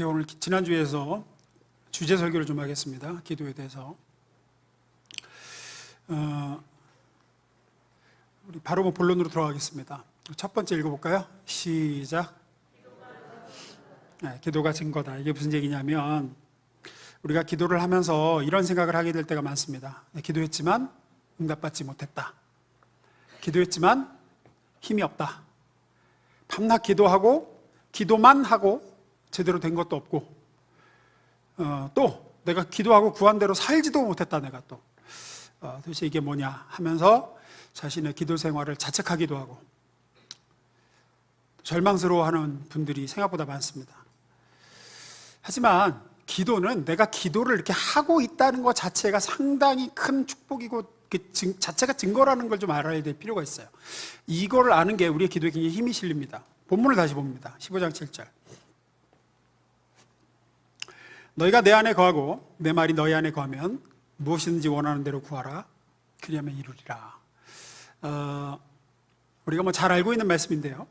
예, 오늘 지난주에서 주제 설교를 좀 하겠습니다. 기도에 대해서. 어, 우리 바로 뭐 본론으로 들어가겠습니다. 첫 번째 읽어볼까요? 시작. 네, 기도가 증거다. 이게 무슨 얘기냐면 우리가 기도를 하면서 이런 생각을 하게 될 때가 많습니다. 네, 기도했지만 응답받지 못했다. 기도했지만 힘이 없다. 밤낮 기도하고 기도만 하고 제대로 된 것도 없고 어, 또 내가 기도하고 구한 대로 살지도 못했다 내가 또 어, 도대체 이게 뭐냐 하면서 자신의 기도 생활을 자책하기도 하고 절망스러워하는 분들이 생각보다 많습니다. 하지만 기도는 내가 기도를 이렇게 하고 있다는 것 자체가 상당히 큰 축복이고 그 증- 자체가 증거라는 걸 좀 알아야 될 필요가 있어요. 이거를 아는 게 우리의 기도에 굉장히 힘이 실립니다. 본문을 다시 봅니다. 15장 7절. 너희가 내 안에 거하고 내 말이 너희 안에 거하면 무엇이든지 원하는 대로 구하라. 그리하면 이루리라. 어, 우리가 뭐 잘 알고 있는 말씀인데요.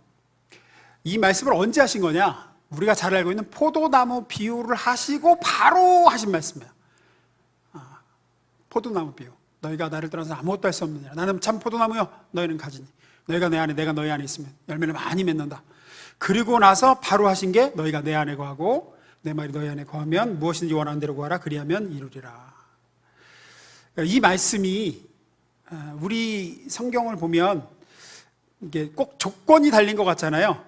이 말씀을 언제 하신 거냐? 우리가 잘 알고 있는 포도나무 비유를 하시고 바로 하신 말씀이에요. 아, 포도나무 비유. 너희가 나를 떠나서 아무것도 할 수 없느냐. 나는 참 포도나무요. 너희는 가지니. 너희가 내 안에, 내가 너희 안에 있으면 열매를 많이 맺는다. 그리고 나서 바로 하신 게 너희가 내 안에 거하고 내 말이 너희 안에 거하면 무엇인지 원하는 대로 구하라. 그리하면 이루리라. 이 말씀이 아, 우리 성경을 보면 이게 꼭 조건이 달린 것 같잖아요.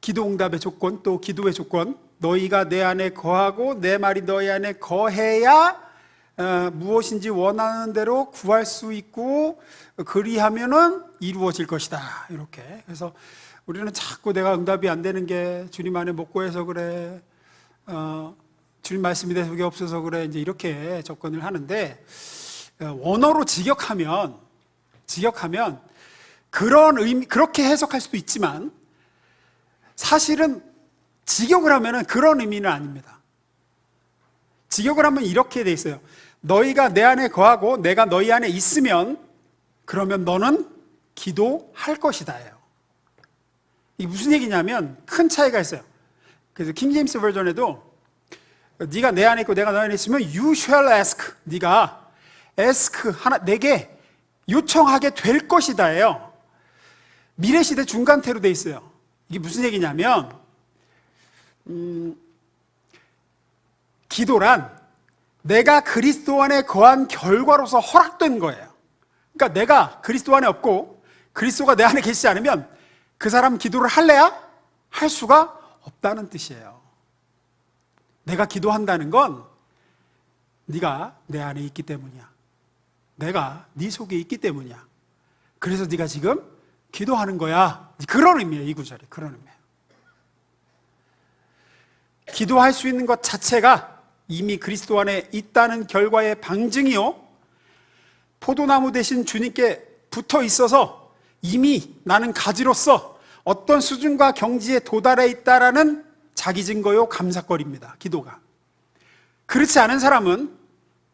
기도 응답의 조건 또 기도의 조건 너희가 내 안에 거하고 내 말이 너희 안에 거해야 어, 무엇인지 원하는 대로 구할 수 있고 그리하면은 이루어질 것이다 이렇게 그래서 우리는 자꾸 내가 응답이 안 되는 게 주님 안에 못 구해서 그래 어, 주님 말씀이 내 속에 없어서 그래 이제 이렇게 접근을 하는데 어, 원어로 직역하면 직역하면 그런 의미 그렇게 해석할 수도 있지만 사실은 직역을 하면은 그런 의미는 아닙니다. 직역을 하면 이렇게 돼 있어요. 너희가 내 안에 거하고 내가 너희 안에 있으면 그러면 너는 기도할 것이다예요. 이게 무슨 얘기냐면 큰 차이가 있어요. 그래서 킹 제임스 버전에도 네가 내 안에 있고 내가 너희 안에 있으면 you shall ask. 네가 ask 하나 내게 요청하게 될 것이다예요. 미래 시대 중간태로 돼 있어요. 이게 무슨 얘기냐면 음, 기도란 내가 그리스도 안에 거한 결과로서 허락된 거예요. 그러니까 내가 그리스도 안에 없고 그리스도가 내 안에 계시지 않으면 그 사람 기도를 할래야 할 수가 없다는 뜻이에요. 내가 기도한다는 건 네가 내 안에 있기 때문이야. 내가 네 속에 있기 때문이야. 그래서 네가 지금 기도하는 거야. 그런 의미예요, 이 구절이. 그런 의미예요. 기도할 수 있는 것 자체가 이미 그리스도 안에 있다는 결과의 방증이요. 포도나무 대신 주님께 붙어 있어서 이미 나는 가지로서 어떤 수준과 경지에 도달해 있다라는 자기 증거요 감사거리입니다. 기도가. 그렇지 않은 사람은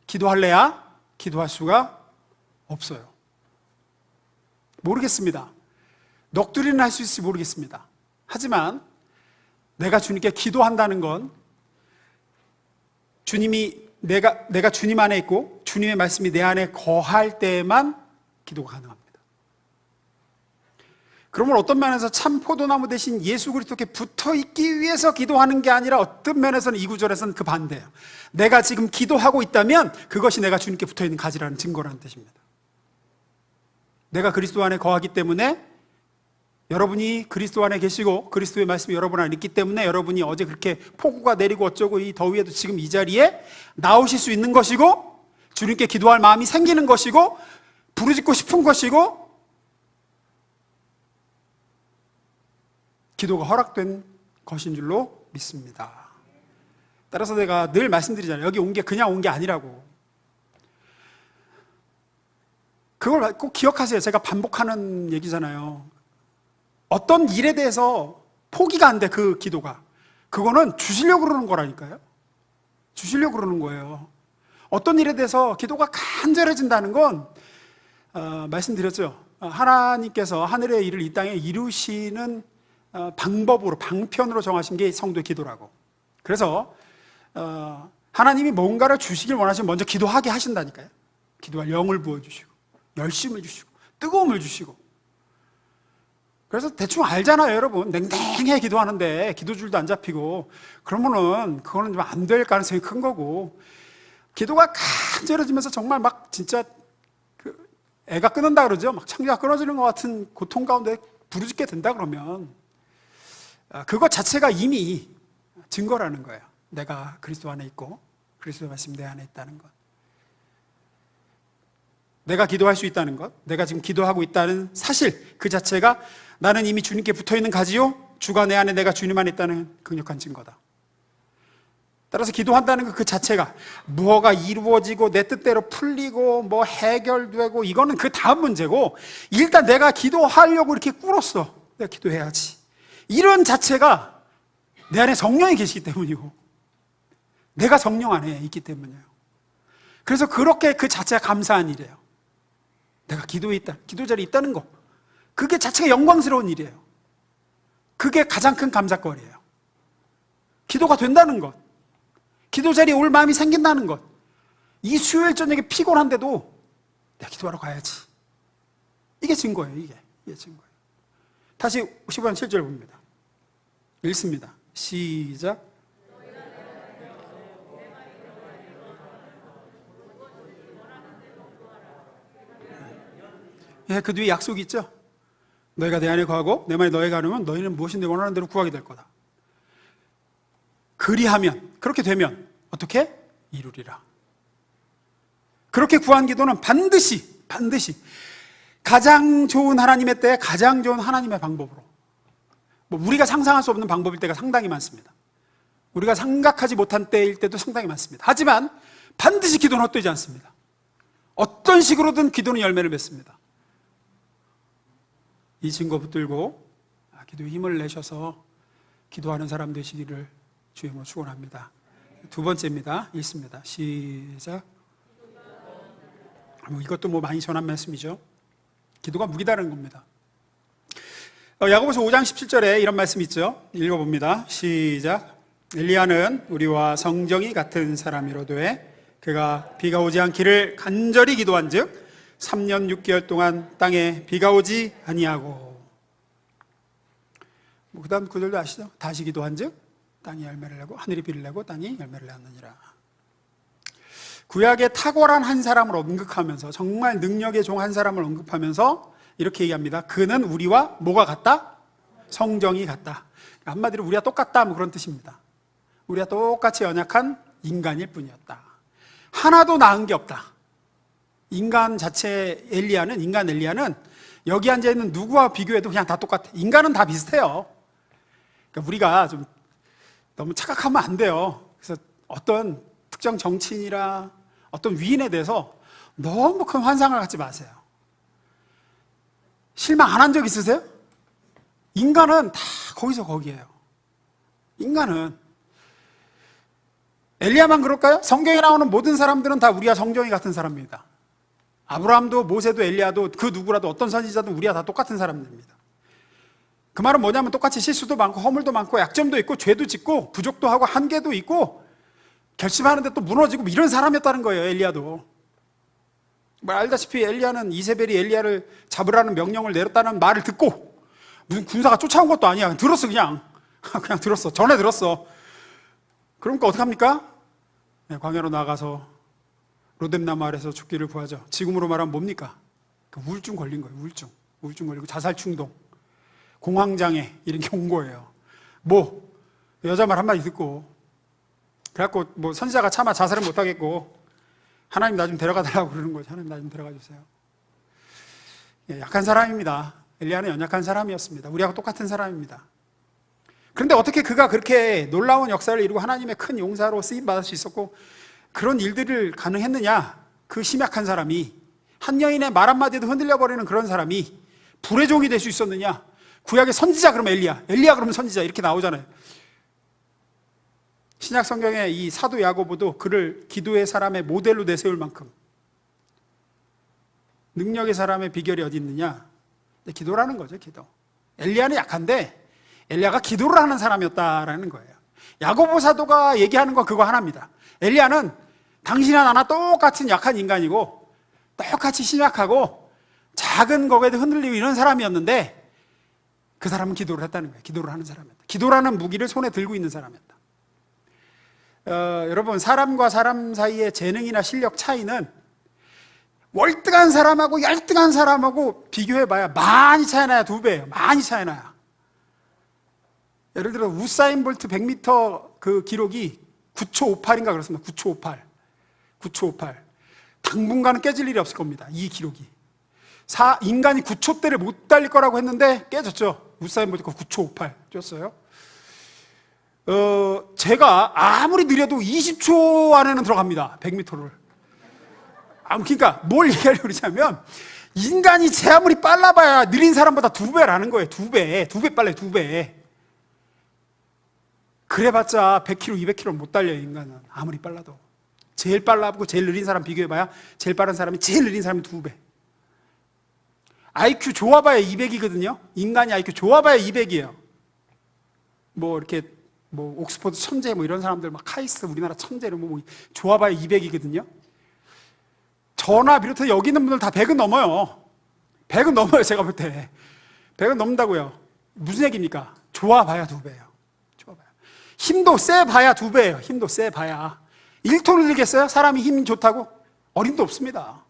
기도할래야 기도할 수가 없어요. 모르겠습니다. 넋두리는 할 수 있을지 모르겠습니다. 하지만 내가 주님께 기도한다는 건 주님이 내가 내가 주님 안에 있고 주님의 말씀이 내 안에 거할 때에만 기도가 가능합니다. 그러면 어떤 면에서 참 포도나무 대신 예수 그리스도께 붙어 있기 위해서 기도하는 게 아니라 어떤 면에서는 이 구절에서는 그 반대예요. 내가 지금 기도하고 있다면 그것이 내가 주님께 붙어 있는 가지라는 증거라는 뜻입니다. 내가 그리스도 안에 거하기 때문에 여러분이 그리스도 안에 계시고 그리스도의 말씀이 여러분 안에 있기 때문에 여러분이 어제 그렇게 폭우가 내리고 어쩌고 이 더위에도 지금 이 자리에 나오실 수 있는 것이고 주님께 기도할 마음이 생기는 것이고 부르짖고 싶은 것이고 기도가 허락된 것인 줄로 믿습니다. 따라서 내가 늘 말씀드리잖아요. 여기 온 게 그냥 온 게 아니라고. 그걸 꼭 기억하세요. 제가 반복하는 얘기잖아요. 어떤 일에 대해서 포기가 안 돼, 그 기도가. 그거는 주시려고 그러는 거라니까요. 주시려고 그러는 거예요. 어떤 일에 대해서 기도가 간절해진다는 건, 어, 말씀드렸죠. 어, 하나님께서 하늘의 일을 이 땅에 이루시는 어, 방법으로, 방편으로 정하신 게 성도의 기도라고. 그래서 어, 하나님이 뭔가를 주시길 원하시면 먼저 기도하게 하신다니까요. 기도할 영을 부어 주시고 열심을 주시고 뜨거움을 주시고 그래서 대충 알잖아요, 여러분. 냉랭해 기도하는데 기도줄도 안 잡히고 그러면은 그거는 좀안될 가능성이 큰 거고 기도가 간절해지면서 정말 막 진짜 그 애가 끊는다 그러죠. 막 창자가 끊어지는 것 같은 고통 가운데 부르짖게 된다 그러면 아, 그것 자체가 이미 증거라는 거예요. 내가 그리스도 안에 있고 그리스도 말씀 내 안에 있다는 것. 내가 기도할 수 있다는 것, 내가 지금 기도하고 있다는 사실 그 자체가 나는 이미 주님께 붙어 있는 가지요. 주가 내 안에 내가 주님 안에 있다는 강력한 증거다. 따라서 기도한다는 것 그 자체가 무엇가 이루어지고 내 뜻대로 풀리고 뭐 해결되고 이거는 그 다음 문제고 일단 내가 기도하려고 이렇게 꿇었어. 내가 기도해야지. 이런 자체가 내 안에 성령이 계시기 때문이고 내가 성령 안에 있기 때문이에요. 그래서 그렇게 그 자체가 감사한 일이에요. 내가 기도에 있다, 기도 자리에 있다는 거. 그게 자체가 영광스러운 일이에요. 그게 가장 큰 감사거리예요. 기도가 된다는 것. 기도 자리에 올 마음이 생긴다는 것. 이 수요일 저녁에 피곤한데도 내가 기도하러 가야지. 이게 증거예요, 이게. 이게 증거예요. 다시 15장 7절 봅니다. 읽습니다. 시작. 예, 그 뒤에 약속이 있죠. 너희가 내 안에 거하고 내 말이 너희가 하면 너희는 무엇인데 원하는 대로 구하게 될 거다. 그리하면 그렇게 되면 어떻게 이루리라. 그렇게 구한 기도는 반드시 반드시 가장 좋은 하나님의 때에 가장 좋은 하나님의 방법으로 뭐 우리가 상상할 수 없는 방법일 때가 상당히 많습니다. 우리가 생각하지 못한 때일 때도 상당히 많습니다. 하지만 반드시 기도는 헛되지 않습니다. 어떤 식으로든 기도는 열매를 맺습니다. 이 증거 붙들고 아, 기도에 힘을 내셔서 기도하는 사람 되시기를 주임으로 축원합니다. 두 번째입니다. 읽습니다. 시작. 뭐 이것도 뭐 많이 전한 말씀이죠. 기도가 무기다른 겁니다. 어, 야고보서 5장 17절에 이런 말씀이 있죠. 읽어봅니다. 시작. 엘리야는 우리와 성정이 같은 사람이로되 그가 비가 오지 않기를 간절히 기도한즉 3년 6개월 동안 땅에 비가 오지 아니하고 뭐 그다음 구절도 아시죠? 다시 기도한즉 땅이 열매를 내고 하늘이 비를 내고 땅이 열매를 내느니라. 구약의 탁월한 한 사람을 언급하면서 정말 능력의 종 한 사람을 언급하면서 이렇게 얘기합니다. 그는 우리와 뭐가 같다? 성정이 같다. 한마디로 우리와 똑같다 뭐 그런 뜻입니다. 우리가 똑같이 연약한 인간일 뿐이었다. 하나도 나은 게 없다. 인간 자체 엘리야는 인간 엘리야는 여기 앉아 있는 누구와 비교해도 그냥 다 똑같아. 인간은 다 비슷해요. 그러니까 우리가 좀 너무 착각하면 안 돼요. 그래서 어떤 특정 정치인이라 어떤 위인에 대해서 너무 큰 환상을 갖지 마세요. 실망 안 한 적 있으세요? 인간은 다 거기서 거기에요. 인간은 엘리야만 그럴까요? 성경에 나오는 모든 사람들은 다 우리와 성정이 같은 사람입니다. 아브라함도 모세도 엘리야도 그 누구라도 어떤 선지자든 우리와 다 똑같은 사람들입니다. 그 말은 뭐냐면 똑같이 실수도 많고 허물도 많고 약점도 있고 죄도 짓고 부족도 하고 한계도 있고 결심하는데 또 무너지고 뭐 이런 사람이었다는 거예요 엘리야도 뭐 알다시피 엘리야는 이세벨이 엘리야를 잡으라는 명령을 내렸다는 말을 듣고 무슨 군사가 쫓아온 것도 아니야. 들었어 그냥. 그냥 들었어. 전에 들었어. 그러니까 어떡합니까? 네, 광야로 나가서 로뎀나무 아래서 죽기를 구하죠. 지금으로 말하면 뭡니까? 그 우울증 걸린 거예요 우울증. 우울증 걸리고 자살 충동. 공황장애 이런 게 온 거예요. 뭐 여자 말 한마디 듣고. 그래갖고 뭐 선지자가 차마 자살을 못 하겠고 하나님 나 좀 데려가 달라고 그러는 거죠. 하나님 나 좀 데려가 주세요. 예, 약한 사람입니다. 엘리야는 연약한 사람이었습니다. 우리하고 똑같은 사람입니다. 그런데 어떻게 그가 그렇게 놀라운 역사를 이루고 하나님의 큰 용사로 쓰임 받을 수 있었고 그런 일들을 가능했느냐? 그 심약한 사람이 한 여인의 말 한마디도 흔들려 버리는 그런 사람이 불의 종이 될 수 있었느냐? 구약의 선지자 그러면 엘리야, 엘리야 그러면 선지자 이렇게 나오잖아요. 신약 성경에 이 사도 야고보도 그를 기도의 사람의 모델로 내세울 만큼 능력의 사람의 비결이 어디 있느냐? 기도라는 거죠, 기도. 엘리야는 약한데 엘리야가 기도를 하는 사람이었다라는 거예요. 야고보 사도가 얘기하는 거 그거 하나입니다. 엘리야는 당신이나 나나 똑같은 약한 인간이고 똑같이 심약하고 작은 거에도 흔들리고 이런 사람이었는데 그 사람은 기도를 했다는 거예요. 기도를 하는 사람이었다. 기도라는 무기를 손에 들고 있는 사람이었다. 어, 여러분 사람과 사람 사이의 재능이나 실력 차이는 월등한 사람하고 열등한 사람하고 비교해봐야 많이 차이 나야 두 배예요. 많이 차이 나야. 예를 들어 우사인 볼트 100m 그 기록이 9초 58인가 그렇습니다. 9초 58. 9초 58. 당분간은 깨질 일이 없을 겁니다. 이 기록이. 사, 인간이 9초대를 못 달릴 거라고 했는데 깨졌죠. 우사인 볼트가 9초 58 뛰었어요. 어, 제가 아무리 느려도 20초 안에는 들어갑니다. 100m를. 아, 그러니까 뭘 얘기하려고 그러냐면 인간이 제 아무리 빨라봐야 느린 사람보다 두 배라는 거예요. 두 배. 두 배 빨라요. 두 배. 그래봤자 100km, 200km 못 달려요, 인간은. 아무리 빨라도. 제일 빨라고 제일 느린 사람 비교해봐야 제일 빠른 사람이 제일 느린 사람이 두 배. IQ 좋아봐야 200이거든요. 인간이 IQ 좋아봐야 200이에요. 뭐 이렇게 뭐 옥스퍼드 천재 뭐 이런 사람들 막 카이스트 우리나라 천재 이런 뭐 좋아봐야 200이거든요. 저나 비롯해 여기 있는 분들 다 100은 넘어요. 100은 넘어요, 제가 볼 때. 100은 넘는다고요. 무슨 얘기입니까? 좋아봐야 두 배예요. 좋아봐야. 힘도 세 봐야 두 배예요. 힘도 세 봐야. 1톤을 들겠어요? 사람이 힘이 좋다고? 어림도 없습니다.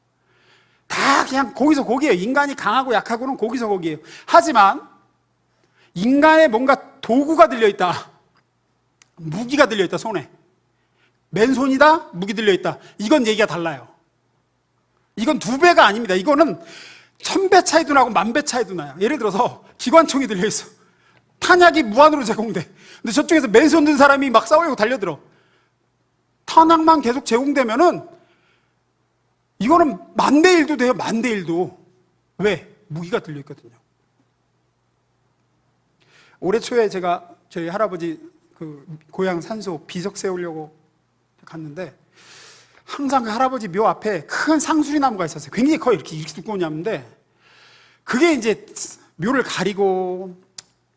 다 그냥 거기서 거기에요. 인간이 강하고 약하고는 거기서 거기에요. 하지만 인간의 뭔가 도구가 들려 있다. 무기가 들려있다, 손에. 맨손이다, 무기 들려있다. 이건 얘기가 달라요. 이건 두 배가 아닙니다. 이거는 천 배 차이도 나고 만 배 차이도 나요. 예를 들어서 기관총이 들려있어. 탄약이 무한으로 제공돼. 근데 저쪽에서 맨손 든 사람이 막 싸우려고 달려들어. 탄약만 계속 제공되면은 이거는 만 대 일도 돼요. 만 대 일도. 왜? 무기가 들려있거든요. 올해 초에 제가 저희 할아버지 그 고향 산소 비석 세우려고 갔는데 항상 그 할아버지 묘 앞에 큰 상수리 나무가 있었어요. 굉장히 커요. 이렇게 이렇게 두꺼운 나무인데 그게 이제 묘를 가리고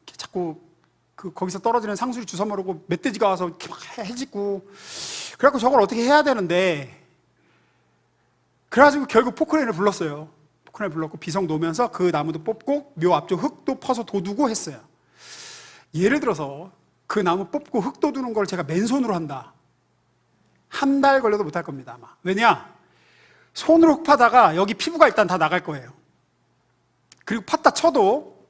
자꾸 그 거기서 떨어지는 상수리 주워 모르고 멧돼지가 와서 이렇게 막 해짓고 그래갖고 저걸 어떻게 해야 되는데 그래가지고 결국 포크레인을 불렀어요. 포크레인을 불렀고 비석 놓으면서 그 나무도 뽑고 묘 앞쪽 흙도 퍼서 돋우고 했어요. 예를 들어서 그 나무 뽑고 흙 돋우는 걸 제가 맨손으로 한다. 한 달 걸려도 못할 겁니다, 아마. 왜냐? 손으로 흙 파다가 여기 피부가 일단 다 나갈 거예요. 그리고 팠다 쳐도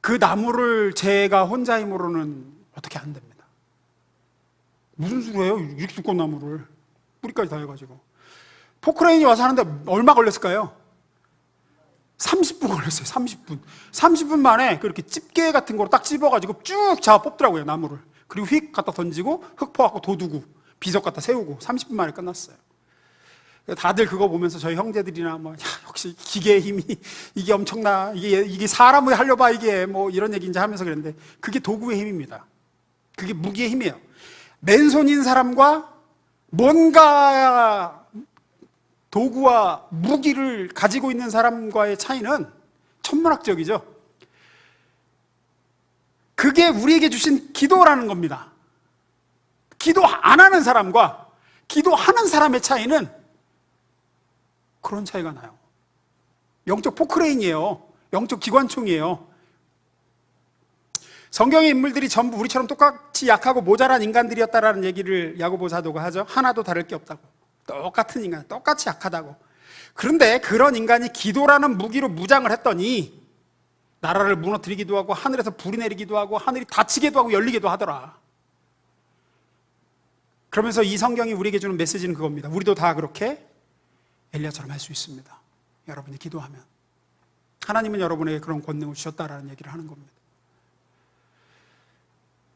그 나무를 제가 혼자 힘으로는 어떻게 안 됩니다. 무슨 수로예요? 이렇게 두꺼운 나무를. 뿌리까지 다 해가지고. 포크레인이 와서 하는데 얼마 걸렸을까요? 30분 걸렸어요, 30분. 30분 만에 그렇게 집게 같은 거로 딱 집어가지고 쭉 잡아 뽑더라고요, 나무를. 그리고 휙 갖다 던지고 흙 퍼갖고 도두고 비석 갖다 세우고 30분 만에 끝났어요. 다들 그거 보면서 저희 형제들이나 뭐, 야, 역시 기계의 힘이 이게 엄청나. 이게, 이게 사람을 하려봐 이게 뭐 이런 얘기 이제 하면서 그랬는데 그게 도구의 힘입니다. 그게 무기의 힘이에요. 맨손인 사람과 뭔가 도구와 무기를 가지고 있는 사람과의 차이는 천문학적이죠. 그게 우리에게 주신 기도라는 겁니다. 기도 안 하는 사람과 기도하는 사람의 차이는 그런 차이가 나요. 영적 포크레인이에요. 영적 기관총이에요. 성경의 인물들이 전부 우리처럼 똑같이 약하고 모자란 인간들이었다라는 얘기를 야고보 사도가 하죠. 하나도 다를 게 없다고. 똑같은 인간, 똑같이 약하다고. 그런데 그런 인간이 기도라는 무기로 무장을 했더니 나라를 무너뜨리기도 하고 하늘에서 불이 내리기도 하고 하늘이 닫히기도 하고 열리기도 하더라. 그러면서 이 성경이 우리에게 주는 메시지는 그겁니다. 우리도 다 그렇게 엘리야처럼 할 수 있습니다. 여러분이 기도하면 하나님은 여러분에게 그런 권능을 주셨다라는 얘기를 하는 겁니다.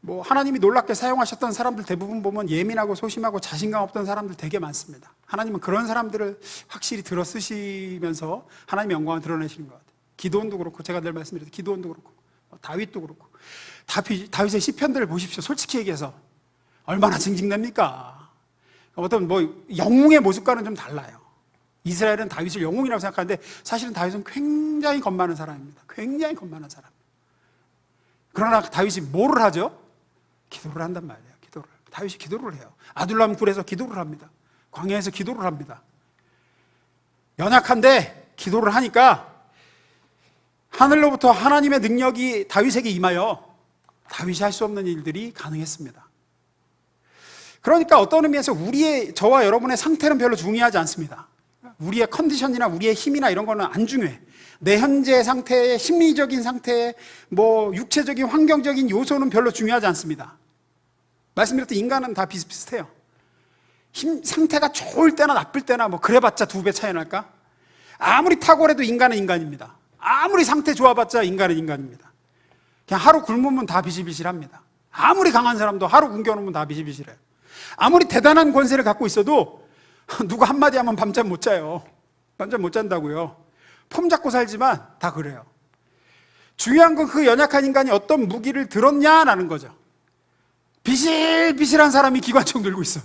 뭐 하나님이 놀랍게 사용하셨던 사람들 대부분 보면 예민하고 소심하고 자신감 없던 사람들 되게 많습니다. 하나님은 그런 사람들을 확실히 들어 쓰시면서 하나님의 영광을 드러내시는 것 같아요. 기도원도 그렇고 제가 늘 말씀드렸듯이 기도원도 그렇고 뭐 다윗도 그렇고 다윗, 다윗의 시편들을 보십시오. 솔직히 얘기해서 얼마나 징징댑니까? 어떤 뭐 영웅의 모습과는 좀 달라요. 이스라엘은 다윗을 영웅이라고 생각하는데 사실은 다윗은 굉장히 겁 많은 사람입니다. 굉장히 겁 많은 사람. 그러나 다윗이 뭐를 하죠? 기도를 한단 말이에요. 기도를. 다윗이 기도를 해요. 아둘람 굴에서 기도를 합니다. 광야에서 기도를 합니다. 연약한데 기도를 하니까 하늘로부터 하나님의 능력이 다윗에게 임하여 다윗이 할 수 없는 일들이 가능했습니다. 그러니까 어떤 의미에서 우리의 저와 여러분의 상태는 별로 중요하지 않습니다. 우리의 컨디션이나 우리의 힘이나 이런 거는 안 중요해. 내 현재 상태의 심리적인 상태, 뭐 육체적인 환경적인 요소는 별로 중요하지 않습니다. 말씀드렸듯이 인간은 다 비슷비슷해요. 힘 상태가 좋을 때나 나쁠 때나 뭐 그래봤자 두 배 차이 날까? 아무리 탁월해도 인간은 인간입니다. 아무리 상태 좋아봤자 인간은 인간입니다. 그냥 하루 굶으면 다 비실비실합니다. 아무리 강한 사람도 하루 굶겨놓으면 다 비실비실해요. 아무리 대단한 권세를 갖고 있어도 누구 한마디 하면 밤잠 못 자요. 밤잠 못 잔다고요. 폼 잡고 살지만 다 그래요. 중요한 건 그 연약한 인간이 어떤 무기를 들었냐라는 거죠. 비실비실한 사람이 기관총 들고 있어.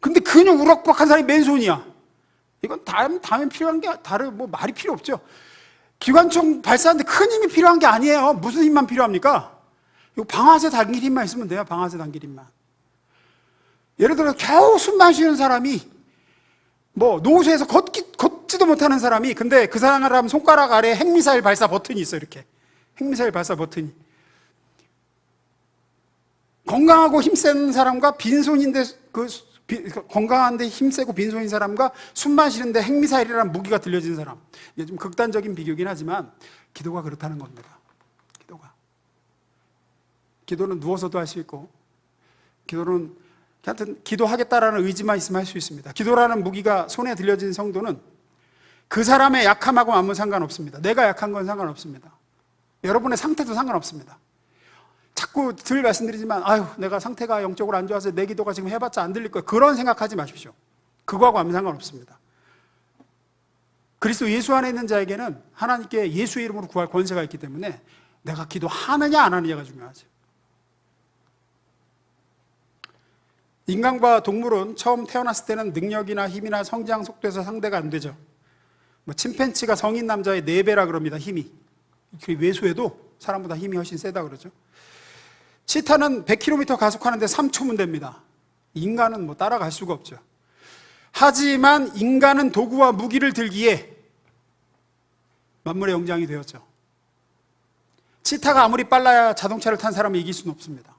근데 근육 우럭박한 사람이 맨손이야. 이건 다음, 다음에 필요한 게 다른 뭐 말이 필요 없죠. 기관총 발사하는데 큰 힘이 필요한 게 아니에요. 무슨 힘만 필요합니까? 이거 방아쇠 당길 힘만 있으면 돼요. 방아쇠 당길 힘만. 예를 들어 겨우 숨 마시는 사람이 뭐 노수에서 걷기, 걷지도 못하는 사람이 근데 그 사람 손가락 아래 핵미사일 발사 버튼이 있어 이렇게 핵미사일 발사 버튼이 건강하고 힘센 사람과 빈손인데 그 비- 건강한데 힘세고 빈손인 사람과 숨 마시는데 핵미사일이라는 무기가 들려진 사람 이게 좀 극단적인 비교긴 하지만 기도가 그렇다는 겁니다 기도가 기도는 누워서도 할 수 있고 기도는 하여튼 기도하겠다라는 의지만 있으면 할 수 있습니다. 기도라는 무기가 손에 들려진 성도는 그 사람의 약함하고 아무 상관없습니다. 내가 약한 건 상관없습니다. 여러분의 상태도 상관없습니다. 자꾸 들 말씀드리지만 아유 내가 상태가 영적으로 안 좋아서 내 기도가 지금 해봤자 안 들릴 거야. 그런 생각하지 마십시오. 그거하고 아무 상관없습니다. 그리스도 예수 안에 있는 자에게는 하나님께 예수의 이름으로 구할 권세가 있기 때문에 내가 기도하느냐 안 하느냐가 중요하죠. 인간과 동물은 처음 태어났을 때는 능력이나 힘이나 성장 속도에서 상대가 안 되죠. 뭐 침팬치가 성인 남자의 4배라 그럽니다. 힘이. 그 외소에도 사람보다 힘이 훨씬 세다 그러죠. 치타는 100km 가속하는데 3초면 됩니다. 인간은 뭐 따라갈 수가 없죠. 하지만 인간은 도구와 무기를 들기에 만물의 영장이 되었죠. 치타가 아무리 빨라야 자동차를 탄 사람을 이길 수는 없습니다.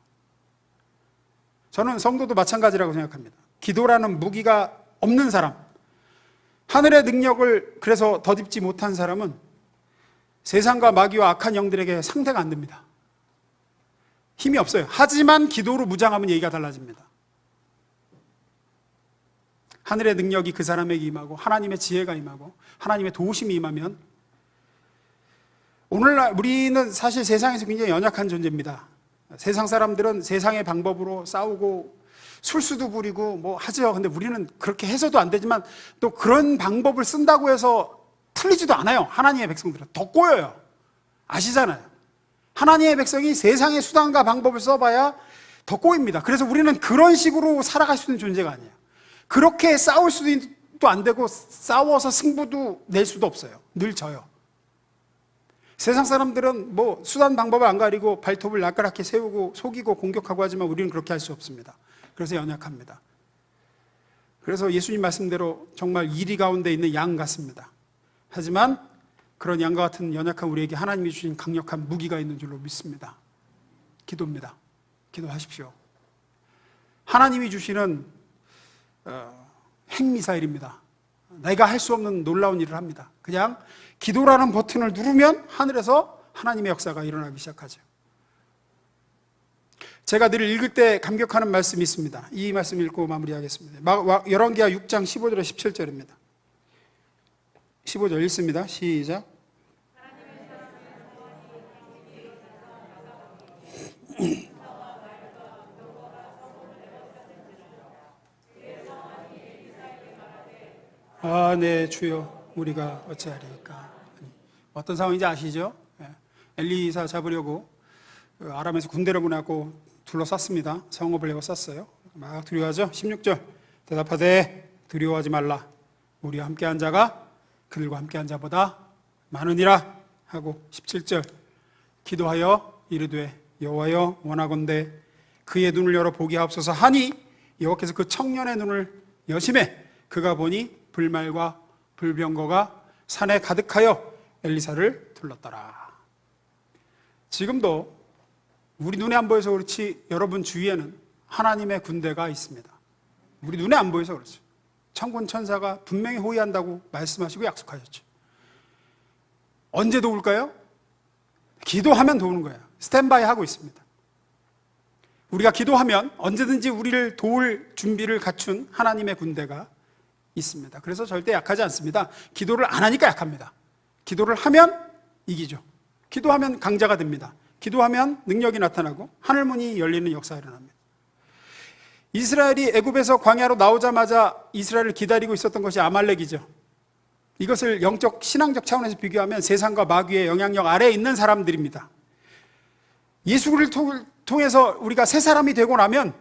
저는 성도도 마찬가지라고 생각합니다. 기도라는 무기가 없는 사람, 하늘의 능력을 그래서 덧입지 못한 사람은 세상과 마귀와 악한 영들에게 상대가 안 됩니다. 힘이 없어요. 하지만 기도로 무장하면 얘기가 달라집니다. 하늘의 능력이 그 사람에게 임하고 하나님의 지혜가 임하고 하나님의 도우심이 임하면 오늘날 우리는 사실 세상에서 굉장히 연약한 존재입니다. 세상 사람들은 세상의 방법으로 싸우고 술수도 부리고 뭐 하죠. 근데 우리는 그렇게 해서도 안 되지만 또 그런 방법을 쓴다고 해서 틀리지도 않아요. 하나님의 백성들은 더 꼬여요. 아시잖아요. 하나님의 백성이 세상의 수단과 방법을 써봐야 더 꼬입니다. 그래서 우리는 그런 식으로 살아갈 수 있는 존재가 아니에요. 그렇게 싸울 수도 안 되고 싸워서 승부도 낼 수도 없어요. 늘 져요. 세상 사람들은 뭐 수단 방법을 안 가리고 발톱을 낯가랗게 세우고 속이고 공격하고 하지만 우리는 그렇게 할 수 없습니다. 그래서 연약합니다. 그래서 예수님 말씀대로 정말 이리 가운데 있는 양 같습니다. 하지만 그런 양과 같은 연약한 우리에게 하나님이 주신 강력한 무기가 있는 줄로 믿습니다. 기도입니다. 기도하십시오. 하나님이 주시는 어, 핵미사일입니다. 내가 할 수 없는 놀라운 일을 합니다. 그냥 기도라는 버튼을 누르면 하늘에서 하나님의 역사가 일어나기 시작하죠. 제가 늘 읽을 때 감격하는 말씀이 있습니다. 이 말씀 읽고 마무리하겠습니다. 열왕기하 6장 15절에 17절입니다. 15절 읽습니다. 시작. 아, 네, 주여, 우리가 어찌하리까. 어떤 상황인지 아시죠? 예. 엘리사 잡으려고 그 아람에서 군대를 보내고 둘러쌌습니다. 성읍을 내고 쌌어요. 막 두려워하죠? 16절. 대답하되 두려워하지 말라. 우리와 함께 한 자가 그들과 함께 한 자보다 많으니라 하고 17절. 기도하여 이르되 여호와여 원하건대 그의 눈을 열어 보게 하옵소서 하니 여호와께서 그 청년의 눈을 여심해 그가 보니 불말과 불병거가 산에 가득하여 엘리사를 둘렀더라. 지금도 우리 눈에 안 보여서 그렇지 여러분 주위에는 하나님의 군대가 있습니다. 우리 눈에 안 보여서 그렇죠. 천군 천사가 분명히 호위한다고 말씀하시고 약속하셨죠. 언제 도울까요? 기도하면 도우는 거예요. 스탠바이 하고 있습니다. 우리가 기도하면 언제든지 우리를 도울 준비를 갖춘 하나님의 군대가 있습니다. 그래서 절대 약하지 않습니다. 기도를 안 하니까 약합니다. 기도를 하면 이기죠. 기도하면 강자가 됩니다. 기도하면 능력이 나타나고 하늘문이 열리는 역사가 일어납니다. 이스라엘이 애굽에서 광야로 나오자마자 이스라엘을 기다리고 있었던 것이 아말렉이죠. 이것을 영적 신앙적 차원에서 비교하면 세상과 마귀의 영향력 아래에 있는 사람들입니다. 예수를 통해서 우리가 새 사람이 되고 나면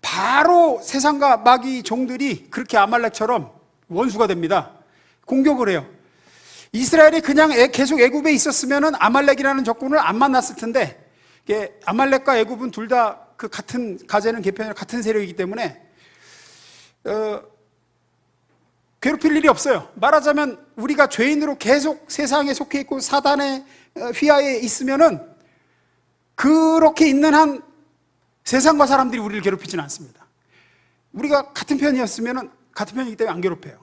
바로 세상과 마귀 종들이 그렇게 아말렉처럼 원수가 됩니다. 공격을 해요. 이스라엘이 그냥 애- 계속 애굽에 있었으면 아말렉이라는 적군을 안 만났을 텐데 아말렉과 애굽은 둘 다 그 같은 가제는 개편이 같은 세력이기 때문에 어, 괴롭힐 일이 없어요. 말하자면 우리가 죄인으로 계속 세상에 속해 있고 사단의 어, 휘하에 있으면은 그렇게 있는 한 세상과 사람들이 우리를 괴롭히지는 않습니다. 우리가 같은 편이었으면은 같은 편이기 때문에 안 괴롭혀요.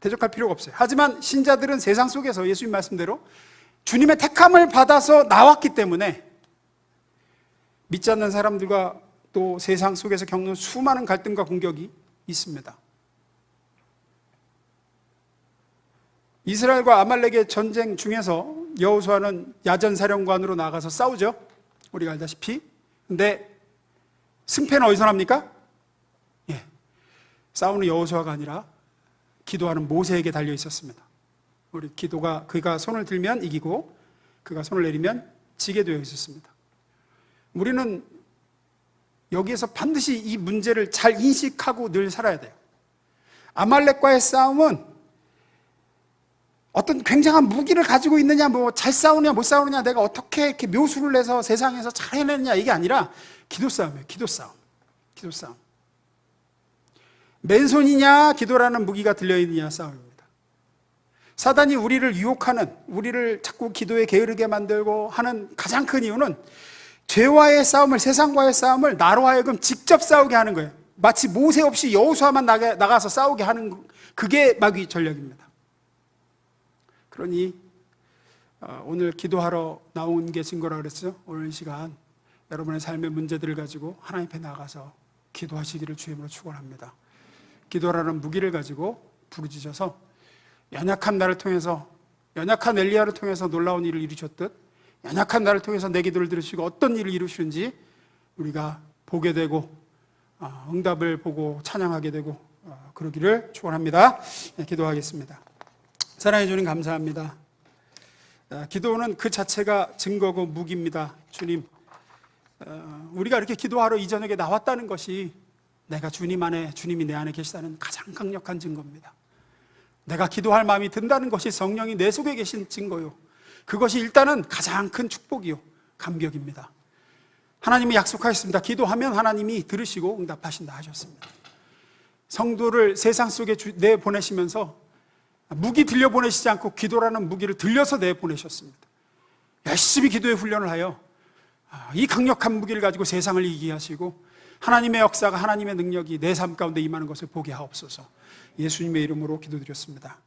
대적할 필요가 없어요. 하지만 신자들은 세상 속에서 예수님 말씀대로 주님의 택함을 받아서 나왔기 때문에 믿지 않는 사람들과 또 세상 속에서 겪는 수많은 갈등과 공격이 있습니다. 이스라엘과 아말렉의 전쟁 중에서 여호수아는 야전 사령관으로 나가서 싸우죠. 우리가 알다시피. 근데 승패는 어디서 납니까? 예. 싸우는 여호수아가 아니라 기도하는 모세에게 달려 있었습니다. 우리 기도가 그가 손을 들면 이기고 그가 손을 내리면 지게 되어 있었습니다. 우리는 여기에서 반드시 이 문제를 잘 인식하고 늘 살아야 돼요. 아말렉과의 싸움은 어떤 굉장한 무기를 가지고 있느냐, 뭐 잘 싸우느냐, 못 싸우느냐, 내가 어떻게 이렇게 묘수를 내서 세상에서 잘 해내느냐, 이게 아니라 기도 싸움이에요. 기도 싸움. 기도 싸움. 맨손이냐, 기도라는 무기가 들려있느냐 싸움입니다. 사단이 우리를 유혹하는, 우리를 자꾸 기도에 게으르게 만들고 하는 가장 큰 이유는 죄와의 싸움을, 세상과의 싸움을 나로 하여금 직접 싸우게 하는 거예요. 마치 모세 없이 여호수아만 나가, 나가서 싸우게 하는, 그게 마귀 전략입니다. 그러니 어, 오늘 기도하러 나온 게 증거라 그랬죠. 오늘 이 시간 여러분의 삶의 문제들을 가지고 하나님 앞에 나가서 기도하시기를 주임으로 축원합니다. 기도라는 무기를 가지고 부르짖어서 연약한 나를 통해서 연약한 엘리야를 통해서 놀라운 일을 이루셨듯 연약한 나를 통해서 내 기도를 들으시고 어떤 일을 이루시는지 우리가 보게 되고 어, 응답을 보고 찬양하게 되고 어, 그러기를 축원합니다. 네, 기도하겠습니다. 사랑해 주님 감사합니다. 어, 기도는 그 자체가 증거고 무기입니다. 주님, 어, 우리가 이렇게 기도하러 이 저녁에 나왔다는 것이 내가 주님 안에, 주님이 내 안에 계시다는 가장 강력한 증거입니다. 내가 기도할 마음이 든다는 것이 성령이 내 속에 계신 증거요. 그것이 일단은 가장 큰 축복이요. 감격입니다. 하나님이 약속하셨습니다. 기도하면 하나님이 들으시고 응답하신다 하셨습니다. 성도를 세상 속에 내보내시면서 무기 들려 보내시지 않고 기도라는 무기를 들려서 내 보내셨습니다. 열심히 기도의 훈련을 하여 아, 이 강력한 무기를 가지고 세상을 이기게 하시고 하나님의 역사가 하나님의 능력이 내 삶 가운데 임하는 것을 보게 하옵소서 예수님의 이름으로 기도드렸습니다.